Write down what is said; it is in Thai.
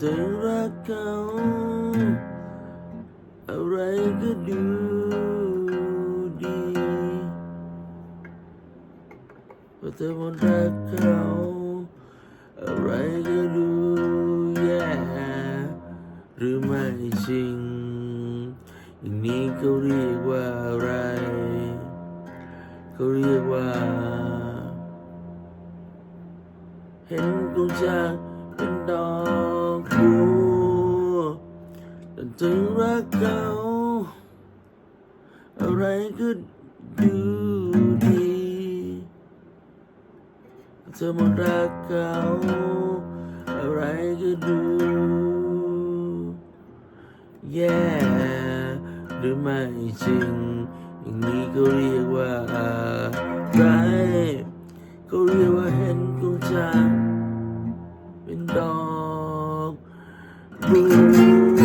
เขา อะไรก็ดูดีพอเธอหมดรักเขา อะไรก็ดูแย่หรือไม่จริง อย่างนี้เขาเรียกว่าอะไรเขาเรียกว่า เห็นกูจากเป็นดอก แต่ถึงรักเขาอะไรก็ดูดีเธอหมดรักเขาอะไรก็ดูแย่หรือไม่จริง อย่างนี้ก็เรียกว่าอะไรก็เรียกว่าเห็นกูจากเป็นดอกบัว